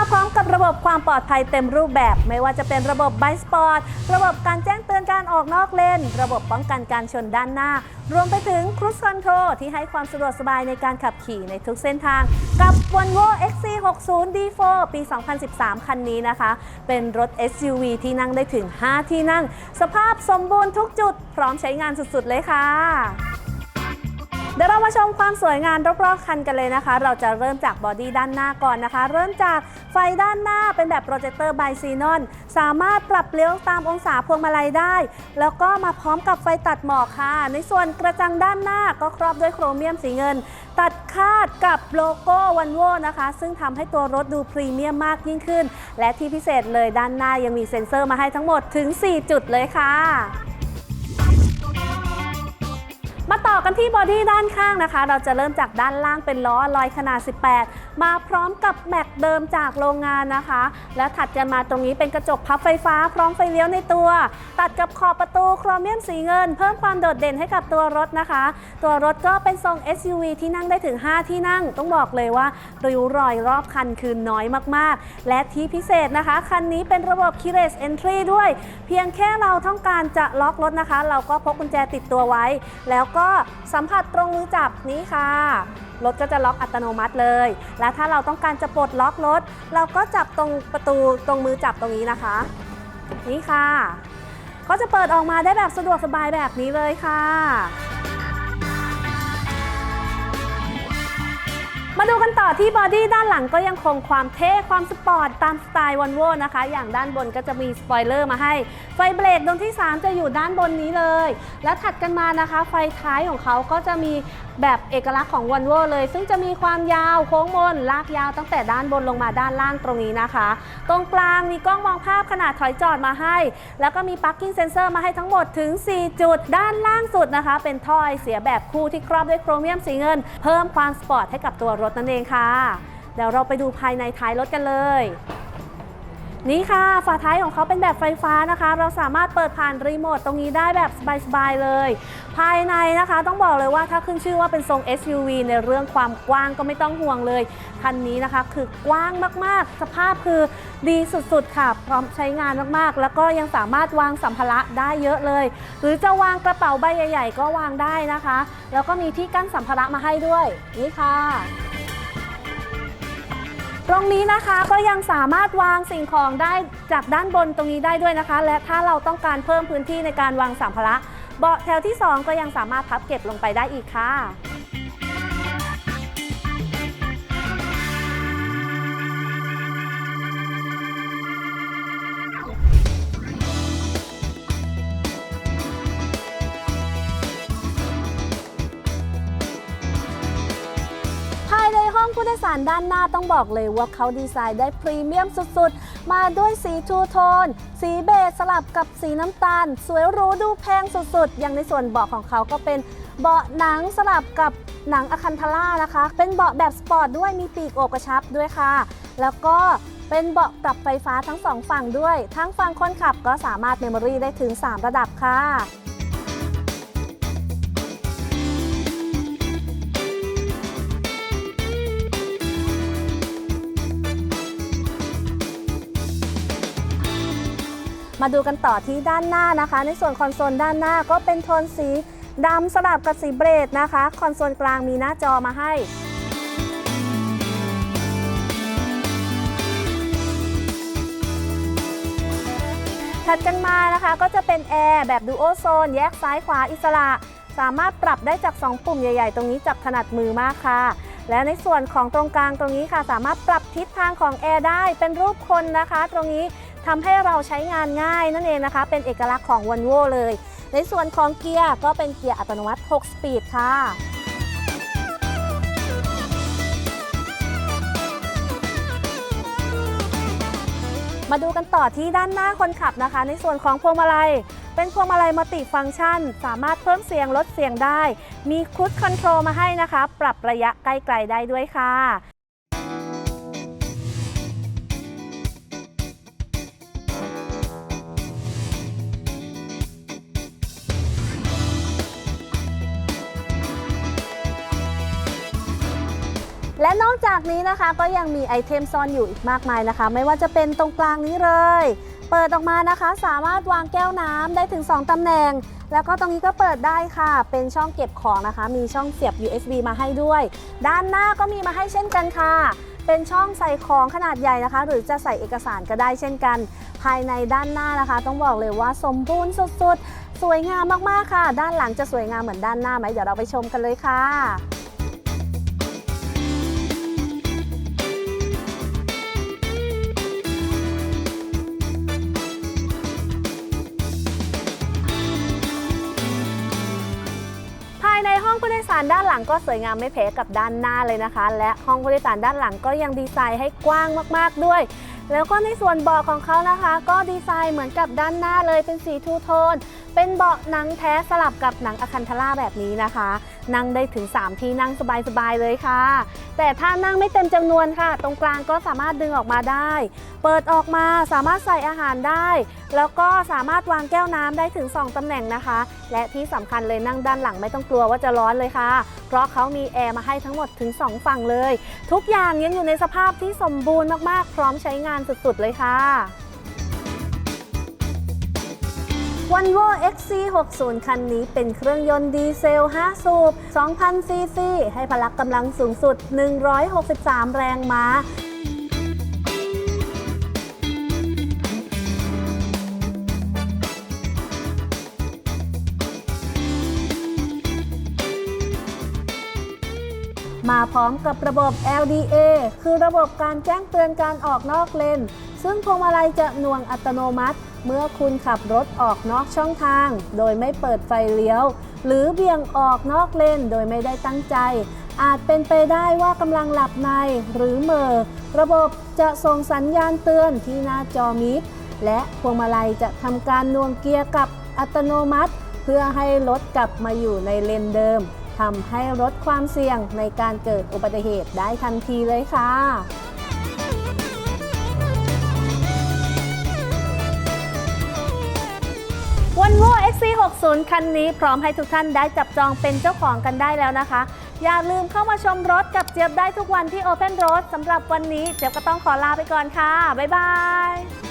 มาพร้อมกับระบบความปลอดภัยเต็มรูปแบบ ไม่ว่าจะเป็นระบบไบสปอร์ตระบบการแจ้งเตือนการออกนอกเลน ระบบป้องกันการชนด้านหน้า รวมไปถึง Cruise Control ที่ให้ความสะดวกสบายในการขับขี่ในทุกเส้นทาง กับ Volvo XC60 D4 ปี 2013 คันนี้นะคะ เป็นรถ SUV ที่นั่งได้ถึง 5 ที่นั่ง สภาพสมบูรณ์ทุกจุด พร้อมใช้งานสุดๆเลยค่ะ เดี๋ยวเรามาชมความสวยงามรอบๆคันกันเลยนะคะ เราจะเริ่มจากบอดี้ด้านหน้าก่อนนะคะ เริ่มจากไฟด้านหน้าเป็นแบบโปรเจคเตอร์ไบซีนอนสามารถปรับเลี้ยวตามองศาพวงมาลัยได้ แล้วก็มาพร้อมกับไฟตัดหมอกค่ะ ในส่วนกระจังด้านหน้าก็ครอบด้วยโครเมียมสีเงิน ตัดคาดกับโลโก้วันโวนะคะ ซึ่งทำให้ตัวรถดูพรีเมียมมากยิ่งขึ้น และที่พิเศษเลยด้านหน้ายังมีเซ็นเซอร์มาให้ทั้งหมดถึง 4 จุดเลยค่ะ มาต่อกันที่บอดี้ด้านข้างนะคะ เราจะเริ่มจากด้านล่างเป็นล้อลอยขนาด 18 มาพร้อมกับแม็กเดิมจากโรงงานนะคะ และถัดกันมาตรงนี้เป็นกระจกพับไฟฟ้า พร้อมไฟเลี้ยวในตัว ตัดกับขอบประตูโครเมียมสีเงิน เพิ่มความโดดเด่นให้กับตัวรถนะคะ ตัวรถก็เป็นทรง SUV ที่นั่งได้ถึง 5 ที่นั่ง ต้องบอกเลยว่าริ้วรอยรอบคันคือน้อยมากๆ และที่พิเศษนะคะ คันนี้เป็นระบบ Keyless Entry ด้วย เพียงแค่เราต้องการจะล็อกรถนะคะ เราก็พกกุญแจติดตัวไว้ แล้วก็สัมผัสตรงมือจับนี้ค่ะรถก็จะล็อกอัตโนมัติเลย และถ้าเราต้องการจะปลดล็อกรถ เราก็จับตรงประตูตรงมือจับตรงนี้นะคะ นี่ค่ะ ก็จะเปิดออกมาได้แบบสะดวกสบายแบบนี้เลยค่ะ มาดูกันต่อที่บอดี้ด้านหลังก็ยังคงความเท่ความสปอร์ตตามสไตล์วันโวนะคะ อย่างด้านบนก็จะมีสปอยเลอร์มาให้ ไฟเบรกดวงที่ 3 จะอยู่ด้านบนนี้เลย แล้วถัดกันมานะคะ ไฟท้ายของเขาก็จะมีแบบเอกลักษณ์ของวันโวเลย ซึ่งจะมีความยาวโค้งมนลากยาวตั้งแต่ด้านบนลงมาด้านล่างตรงนี้นะคะ ตรงกลางมีกล้องมองภาพขนาดถอยจอดมาให้ แล้วก็มี parking sensor มาให้ทั้งหมดถึง 4 จุด ด้านล่างสุดนะคะ เป็นท่อไอเสียแบบคู่ที่ครอบด้วยโครเมียมสีเงิน เพิ่มความสปอร์ตให้กับตัวรถนั่นเองค่ะ เดี๋ยวเราไปดูภายในท้ายรถกันเลย นี่ค่ะ ฝาท้ายของเขาเป็นแบบไฟฟ้านะคะ เราสามารถเปิดผ่านรีโมทตรงนี้ได้แบบสบายๆเลย ภายในนะคะต้องบอกเลยว่าถ้าขึ้นชื่อว่าเป็นทรง SUV ในเรื่องความกว้างก็ไม่ต้องห่วงเลย คันนี้นะคะคือกว้างมากๆ สภาพคือดีสุดๆ ค่ะ พร้อมใช้งานมากๆ แล้วก็ยังสามารถวางสัมภาระได้เยอะเลย หรือจะวางกระเป๋าใบใหญ่ ๆ ก็วางได้นะคะ แล้วก็มีที่กั้นสัมภาระมาให้ด้วย นี่ค่ะ ตรงนี้นะคะก็ยังสามารถวางสิ่งของได้จากด้านบนตรงนี้ได้ด้วยนะคะ และถ้าเราต้องการเพิ่มพื้นที่ในการวางสัมภาระเบาะแถวที่ 2 ก็ยังสามารถพับเก็บลงไปได้อีกค่ะ ผู้โดยสารด้านหน้าต้องบอกเลยว่าเขาดีไซน์ได้พรีเมียมสุดๆ มาด้วยสีทูโทน สีเบจสลับกับสีน้ำตาล สวยหรูดูแพงสุดๆ อย่างในส่วนเบาะของเขาก็เป็นเบาะหนังสลับกับหนังอะคันทาร่านะคะ เป็นเบาะแบบสปอร์ตด้วยมีปีกโอบกระชับด้วยค่ะ แล้วก็เป็นเบาะปรับไฟฟ้าทั้งสองฝั่งด้วย ทั้งฝั่งคนขับก็สามารถเมมโมรี่ได้ถึง 3 ระดับค่ะ มาดูกันต่อที่ด้านหน้านะคะ ในส่วนคอนโซลด้านหน้าก็เป็นโทนสีดำสลับกับสีเบรดนะคะ คอนโซลกลางมีหน้าจอมาให้ถัดกันมานะคะก็จะเป็นแอร์แบบดูโอโซน แยกซ้ายขวาอิสระ สามารถปรับได้จาก 2 ปุ่มใหญ่ ๆ ตรงนี้จับถนัดมือมากค่ะ และในส่วนของตรงกลางตรงนี้ค่ะ สามารถปรับทิศทางของแอร์ได้เป็นรูปคนนะคะ ตรงนี้ ทำให้เราใช้งานง่ายนั่นเองนะคะ เป็นเอกลักษณ์ของวันโวเลย ในส่วนของเกียร์ก็เป็นเกียร์อัตโนมัติ 6 สปีดค่ะมาดูกันต่อที่ด้านหน้าคนขับนะคะ ในส่วนของพวงมาลัย เป็นพวงมาลัยมัลติฟังก์ชัน สามารถเพิ่มเสียงลดเสียงได้ มีคุชคอนโทรลมาให้นะคะ ปรับระยะใกล้ๆได้ด้วยค่ะ และนอกจากนี้นะคะก็ยังมีไอเทมซ่อนอยู่อีกมากมายนะคะ ไม่ว่าจะเป็นตรงกลางนี้เลย เปิดออกมานะคะ สามารถวางแก้วน้ำได้ถึง 2ตำแหน่ง แล้วก็ตรงนี้ก็เปิดได้ค่ะ เป็นช่องเก็บของนะคะ มีช่องเสียบ USB มาให้ด้วย ด้านหน้าก็มีมาให้เช่นกันค่ะ เป็นช่องใส่ของขนาดใหญ่นะคะ หรือจะใส่เอกสารก็ได้เช่นกัน ภายในด้านหน้านะคะ ต้องบอกเลยว่าสมบูรณ์สุดๆ สวยงามมากๆค่ะ ด้านหลังจะสวยงามเหมือนด้านหน้าไหมเดี๋ยวเราไปชมกันเลยค่ะารด้านหลังก็สวยงามไม่แพ้กับด้านหน้าเลยนะคะ และห้องผู้โดยสารด้านหลังก็ยังดีไซน์ให้กว้างมาก ๆ ด้วย แล้วก็ในส่วนเบาะของเขานะคะ ก็ดีไซน์เหมือนกับด้านหน้าเลยเป็นสีทูโทน เป็นเบาะหนังแท้สลับกับหนังอะคันทาร่าแบบนี้นะคะ นั่งได้ถึง 3 ที่นั่งสบายๆเลยค่ะ แต่ถ้านั่งไม่เต็มจำนวนค่ะ ตรงกลางก็สามารถดึงออกมาได้ เปิดออกมาสามารถใส่อาหารได้ แล้วก็สามารถวางแก้วน้ำได้ถึง 2ตำแหน่งนะคะ และที่สำคัญเลยนั่งด้านหลังไม่ต้องกลัวว่าจะร้อนเลยค่ะ เพราะเขามีแอร์มาให้ทั้งหมดถึง 2 ฝั่งเลย ทุกอย่างยังอยู่ในสภาพที่สมบูรณ์มากๆ พร้อมใช้งานสุดๆเลยค่ะ วันโว XC60 คันนี้เป็นเครื่องยนต์ดีเซล 5 สูบ 2,000 ซีซี ให้พละกำลังสูงสุด 163 แรงม้า มาพร้อมกับระบบ LDA คือระบบการแจ้งเตือนการออกนอกเลน ซึ่งพวงมาลัยจะหน่วงอัตโนมัติ เมื่อคุณขับรถออกนอกช่องทาง โดยไม่เปิดไฟเลี้ยว หรือเบี่ยงออกนอกเลนโดยไม่ได้ตั้งใจ อาจเป็นไปได้ว่ากำลังหลับในหรือเมอระบบจะส่งสัญญาณเตือนที่หน้าจอมิดและพวงมาลัยจะทำการน่วงเกียร์กลับอัตโนมัติ เพื่อให้รถกลับมาอยู่ในเลนเดิม ทำให้ลดความเสี่ยงในการเกิดอุบัติเหตุได้ทันทีเลยค่ะวันโว่ XC60 คันนี้พร้อมให้ทุกท่านได้จับจองเป็นเจ้าของกันได้แล้วนะคะ อย่าลืมเข้ามาชมรถกับเจี๊ยบได้ทุกวันที่ Open Road สำหรับวันนี้เจี๊ยบก็ต้องขอลาไปก่อนค่ะ บ๊ายบาย